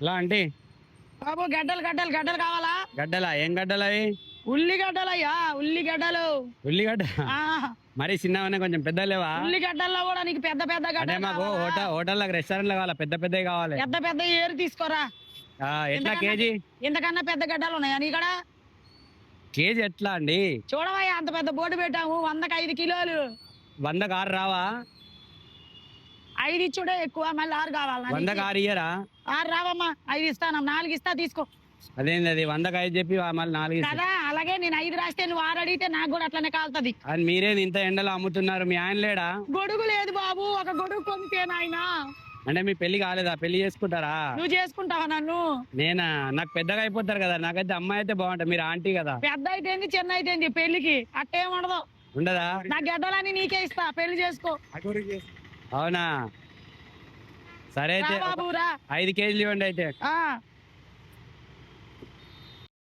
ఇలా అంటే? బాబు గడ్డలు గడ్డలు గడ్డలు కావాలా? గడ్డలా? ఏం గడ్డలు అవి? ఉల్లిగడ్డలయ్యా ఉల్లిగడ్డలు ఉల్లిగడ్డ మరి చిన్నవనే కొంచెం పెద్ద లేవా? ఉల్లిగడ్డల్లో కూడా నీకు పెద్ద పెద్ద గడ్డలు మాకు? హోటల్ హోటల్ రెస్టారెంట్ కావాలి? పెద్ద పెద్దవి కావాలి. పెద్ద పెద్ద ఏరు తీసుకోరా. ఎట్లా ఎంతకన్నా- కేజీ? ఇంతకన్నా పెద్ద గడ్డలు ఉన్నాయా నీ ఇక్కడ కేజీ ఎట్లా అండి? చూడవయ్యా అంత పెద్ద బోర్డు పెట్టాము వందకి ఐదు కిలోలు. వందకు ఆరు రావా? ఐదు ఇచ్చుడే ఎక్కువ మళ్ళీ ఆరు కావాలా వందకు? ఆరు ఇయ్యరా? ఆరు రావమ్మా ఐదు ఇస్తాను నాలుగు ఇస్తా తీసుకో. అదేంది అది వందకు ఐదు చెప్పి మళ్ళీ నాలుగు. కదా అలాగే నేను ఐదు రాస్తే నువ్వు ఆరు అడిగితే నాకు కూడా అట్లనే కాలుతుంది. అది మీరేది ఇంత ఎండలో అమ్ముతున్నారు మీ ఆయన లేడా? గొడుగు లేదు బాబు ఒక గొడుగు కొనితే నాయనా. అంటే మీ పెళ్ళి కాలేదా? పెళ్ళి చేసుకుంటారా? నువ్వు చేసుకుంటావా నన్ను? నేనా? నాకు పెద్దగా అయిపోతారు కదా నాకైతే అమ్మాయి అయితే బాగుంటుంది మీరు ఆంటీ కదా. పెద్ద అయితేంది చిన్న అయితేంది పెళ్ళికి అట్టేం ఉండదు. ఉండదా? నా గడ్డలని నీకే ఇస్తా పెళ్ళి చేసుకో. అవునా? సరే అయితే ఐదు కేజీలు ఇవ్వండి అయితే.